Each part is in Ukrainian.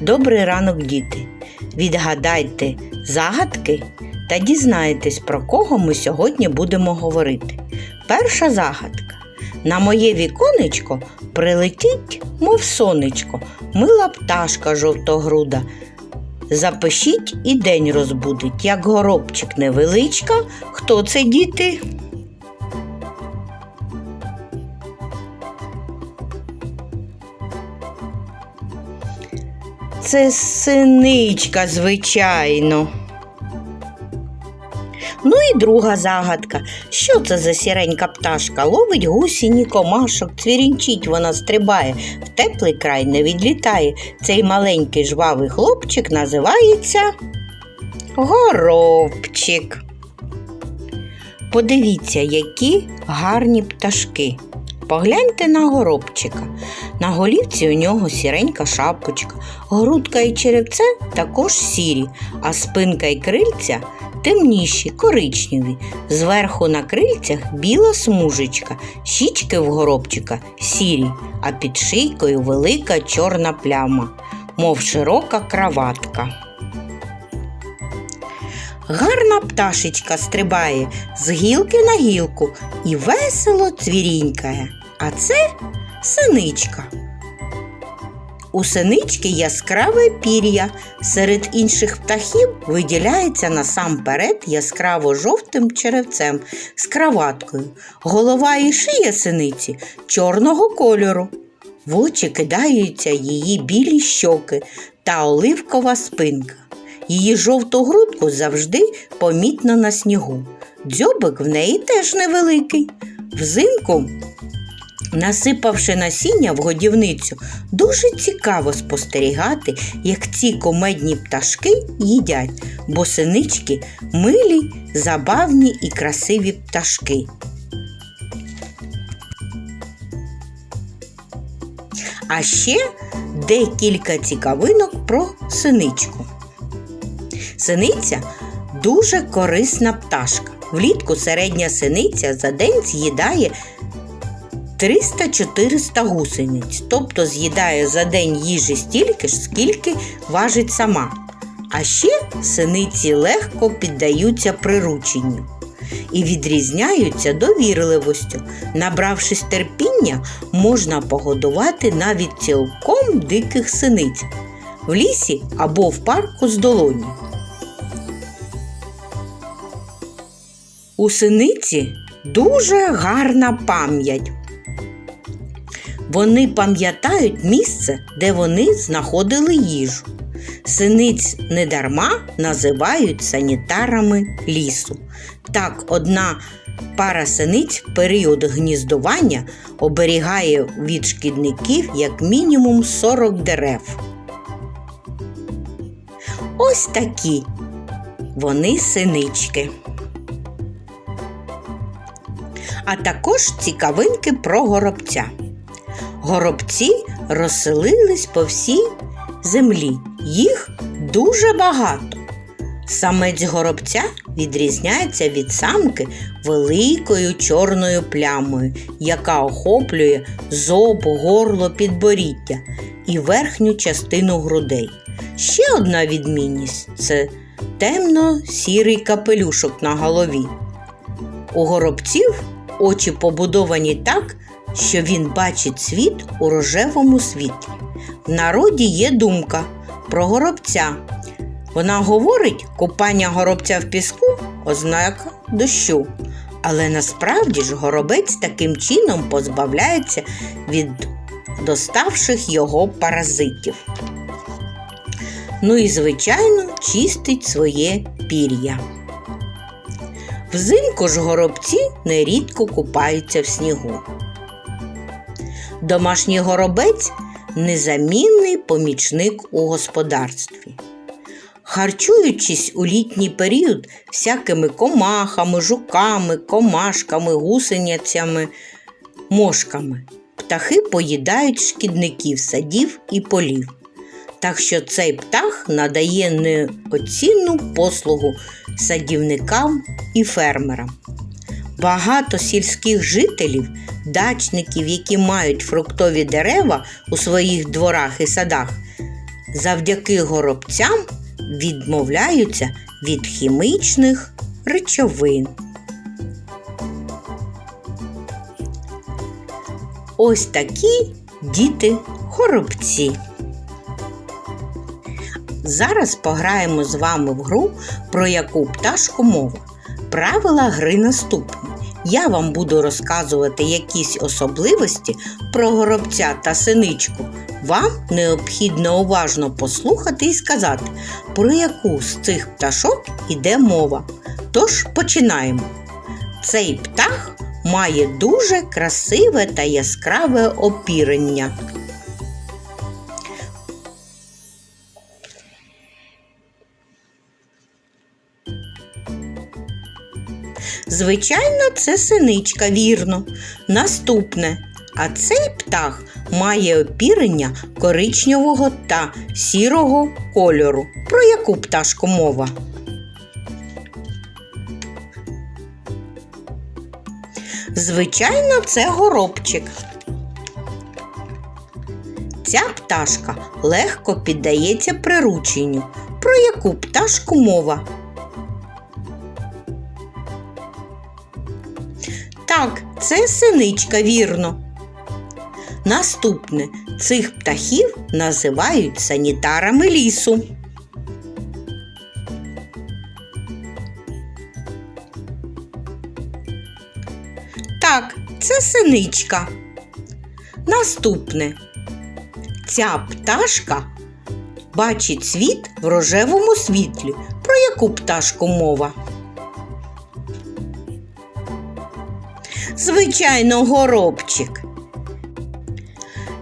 Добрий ранок, діти! Відгадайте загадки та дізнаєтесь, про кого ми сьогодні будемо говорити. Перша загадка. На моє віконечко прилетіть, мов сонечко, мила пташка жовтогруда. Запишіть і день розбудить, як горобчик невеличка. Хто це діти? Це синичка, звичайно. Ну і друга загадка. Що це за сіренька пташка? Ловить гусіні комашок, цвірінчить вона стрибає, в теплий край не відлітає. Цей маленький жвавий хлопчик називається Горобчик. Подивіться, які гарні пташки. Погляньте на горобчика. На голівці у нього сіренька шапочка, грудка і черевце також сірі, а спинка і крильця темніші, коричневі. Зверху на крильцях біла смужечка, щічки в горобчика сірі, а під шийкою велика чорна пляма, мов широка краватка. Гарна пташечка стрибає з гілки на гілку і весело цвірінькає. А це синичка. У синички яскраве пір'я. Серед інших птахів виділяється насамперед яскраво жовтим черевцем з краваткою. Голова і шия синиці чорного кольору. В очі кидаються її білі щоки та оливкова спинка. Її жовту грудку завжди помітно на снігу. Дзьобик в неї теж невеликий. Взимку, насипавши насіння в годівницю, дуже цікаво спостерігати, як ці комедні пташки їдять, бо синички милі, забавні і красиві пташки. А ще декілька цікавинок про синичку. Синиця дуже корисна пташка. Влітку середня синиця за день з'їдає 300-400 гусениць, тобто з'їдає за день їжі стільки ж, скільки важить сама. А ще синиці легко піддаються прирученню і відрізняються довірливостю. Набравшись терпіння, можна погодувати навіть цілком диких синиць в лісі або в парку з долоні. У синиці дуже гарна пам'ять. Вони пам'ятають місце, де вони знаходили їжу. Синиць недарма називають санітарами лісу. Так, одна пара синиць період гніздування оберігає від шкідників як мінімум 40 дерев. Ось такі вони синички. А також цікавинки про горобця. Горобці розселились по всій землі, їх дуже багато. Самець горобця відрізняється від самки великою чорною плямою, яка охоплює зоб, горло, підборіддя і верхню частину грудей. Ще одна відмінність це темно-сірий капелюшок на голові. У горобців очі побудовані так, що він бачить світ у рожевому світлі. В народі є думка про горобця. Вона говорить, купання горобця в піску ознака дощу. Але насправді ж горобець таким чином позбавляється від доставших його паразитів. Ну і, звичайно, чистить своє пір'я. Взимку ж горобці нерідко купаються в снігу. Домашній горобець незамінний помічник у господарстві. Харчуючись у літній період всякими комахами, жуками, комашками, гусеняцями, мошками, птахи поїдають шкідників садів і полів. Так що цей птах надає неоцінну послугу садівникам і фермерам. Багато сільських жителів, дачників, які мають фруктові дерева у своїх дворах і садах, завдяки горобцям відмовляються від хімічних речовин. Ось такі діти горобці. Зараз пограємо з вами в гру, про яку пташку мова. Правила гри наступні. Я вам буду розказувати якісь особливості про горобця та синичку. Вам необхідно уважно послухати і сказати, про яку з цих пташок іде мова. Тож починаємо. Цей птах має дуже красиве та яскраве опірення. Звичайно, це синичка, вірно. Наступне. А цей птах має опірення коричневого та сірого кольору. Про яку пташку мова? Звичайно, це горобчик. Ця пташка легко піддається прирученню. Про яку пташку мова? Це синичка, вірно. Наступне цих птахів називають санітарами лісу. Так, це синичка. Наступне. Ця пташка бачить світ в рожевому світлі. Про яку пташку мова? Звичайно, горобчик.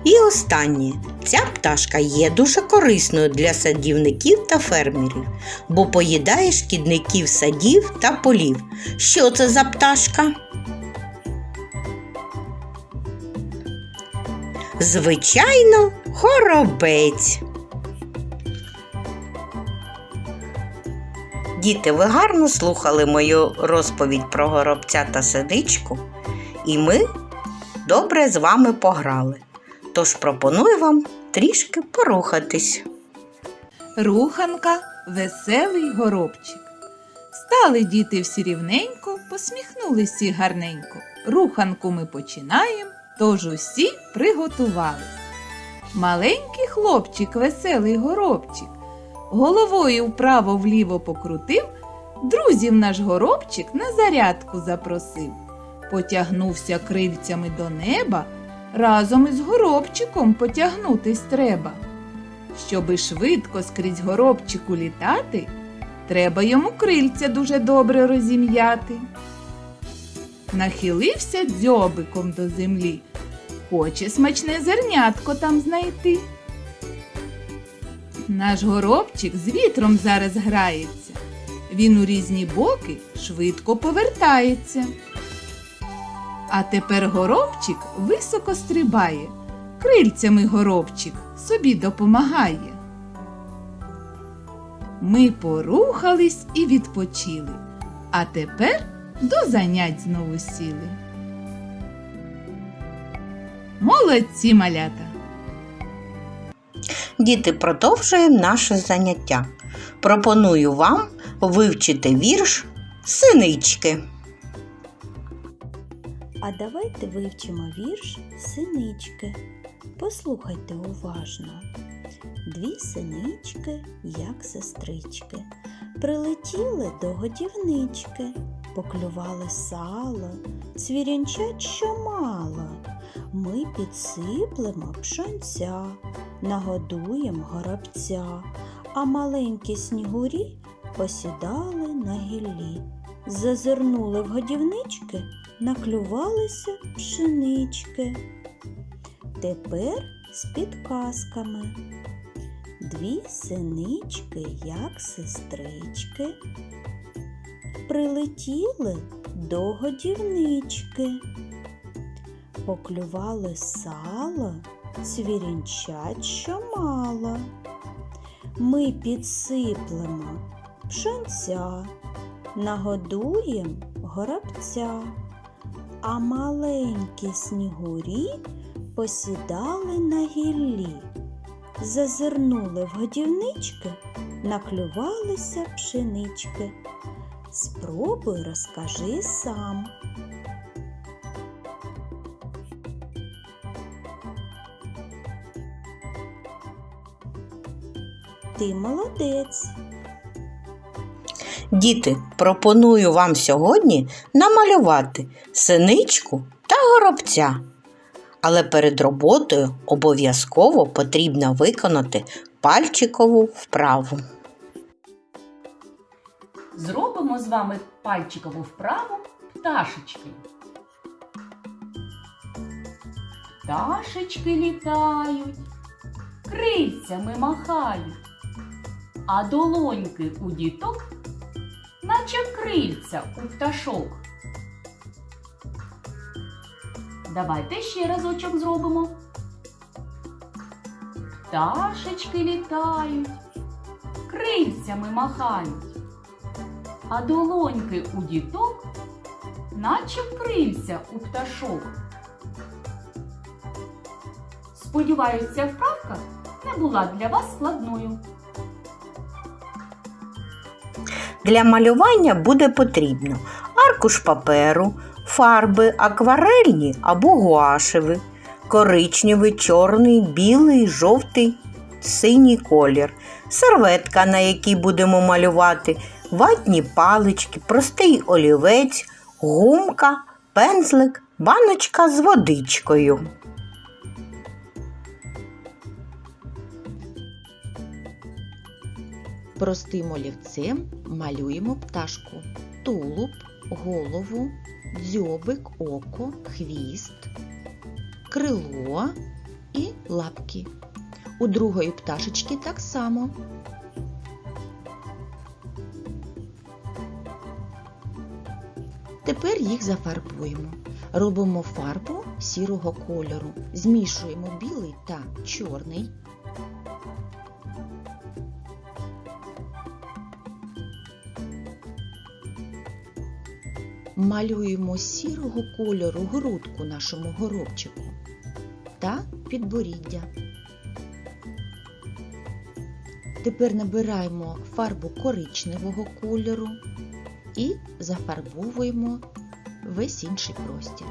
І останнє. Ця пташка є дуже корисною для садівників та фермерів, бо поїдає шкідників садів та полів. Що це за пташка? Звичайно, горобець. Діти, ви гарно слухали мою розповідь про горобця та синичку, і ми добре з вами пограли. Тож пропоную вам трішки порухатись. Руханка веселий горобчик. Стали діти всі рівненько, посміхнулись всі гарненько. Руханку ми починаємо, тож усі приготувались. Маленький хлопчик, веселий горобчик, головою вправо-вліво покрутив, друзів наш горобчик на зарядку запросив. Потягнувся крильцями до неба, разом із горобчиком потягнутись треба. Щоби швидко скрізь горобчику літати, треба йому крильця дуже добре розім'яти. Нахилився дзьобиком до землі, хоче смачне зернятко там знайти. Наш горобчик з вітром зараз грається. Він у різні боки швидко повертається. А тепер горобчик високо стрибає, крильцями горобчик собі допомагає. Ми порухались і відпочили, а тепер до занять знову сіли. Молодці малята! Діти, продовжуємо наше заняття. Пропоную вам вивчити вірш синички. А давайте вивчимо вірш синички. Послухайте уважно. Дві синички, як сестрички, прилетіли до годівнички, поклювали сало, цвірінчать що мало. Ми підсиплемо пшонця, нагодуємо горобця, а маленькі снігурі посідали на гіллі. Зазирнули в годівнички, наклювалися пшенички. Тепер з підказками. Дві синички, як сестрички, прилетіли до годівнички, поклювали сало, цвірінчать що мало. Ми підсиплемо пшонця, нагодуєм горобця, а маленькі снігурі посідали на гіллі. зазирнули в годівнички, наклювалися пшенички. Спробуй розкажи сам. Ти молодець. Діти, пропоную вам сьогодні намалювати синичку та горобця. Але перед роботою обов'язково потрібно виконати пальчикову вправу. Зробимо з вами пальчикову вправу пташечки. Пташечки літають, крильцями махають, а долоньки у діток, наче крильця у пташок. Давайте ще разочок зробимо. Пташечки літають, крильцями махають а долоньки у діток, наче крильця у пташок. Сподіваюся, вправка не була для вас складною. Для малювання буде потрібно аркуш паперу, фарби акварельні або гуашеві, коричневий, чорний, білий, жовтий, синій колір, серветка, на якій будемо малювати, ватні палички, простий олівець, гумка, пензлик, баночка з водичкою. Простим олівцем малюємо пташку, тулуб, голову, дзьобик, око, хвіст, крило і лапки. У другої пташечки так само. Тепер їх зафарбуємо. Робимо фарбу сірого кольору. Змішуємо білий та чорний. Малюємо сірого кольору грудку нашому горобчику та підборіддя. Тепер набираємо фарбу коричневого кольору і зафарбовуємо весь інший простір.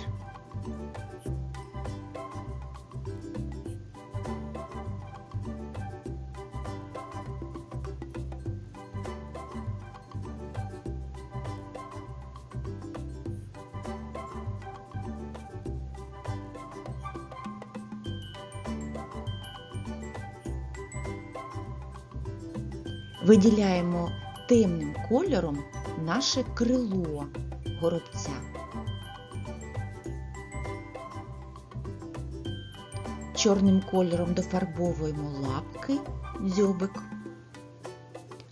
Виділяємо темним кольором наше крило горобця. Чорним кольором дофарбовуємо лапки, дзьобик.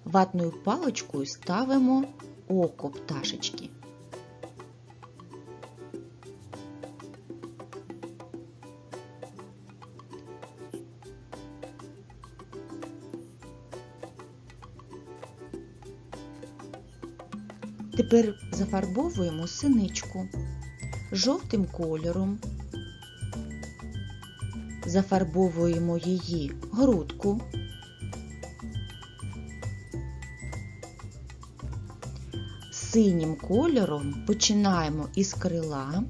Ватною паличкою ставимо око пташечки. Тепер зафарбовуємо синичку жовтим кольором. Зафарбовуємо її грудку. Синім кольором починаємо із крила.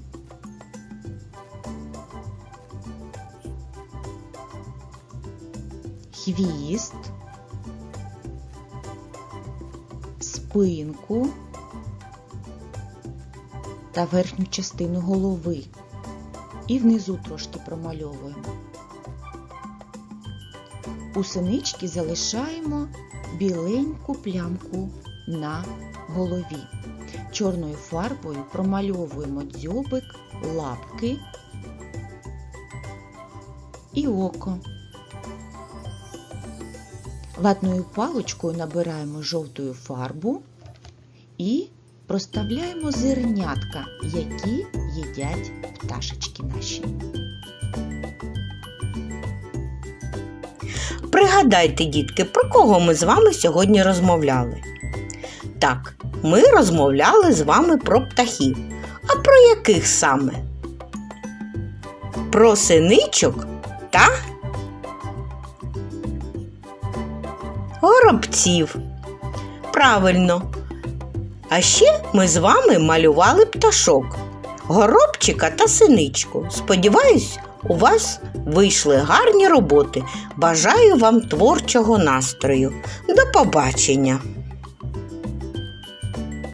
Хвіст, спинку та верхню частину голови. І внизу трошки промальовуємо. У синички залишаємо біленьку плямку на голові. Чорною фарбою промальовуємо дзьобик, лапки і око. Ватною паличкою набираємо жовтою фарбу і проставляємо зернятка, які їдять пташечки наші. Пригадайте, дітки, про кого ми з вами сьогодні розмовляли? Так, ми розмовляли з вами про птахів. А про яких саме? Про синичок та горобців. Правильно. А ще ми з вами малювали пташок, горобчика та синичку. Сподіваюсь, у вас вийшли гарні роботи. Бажаю вам творчого настрою. До побачення!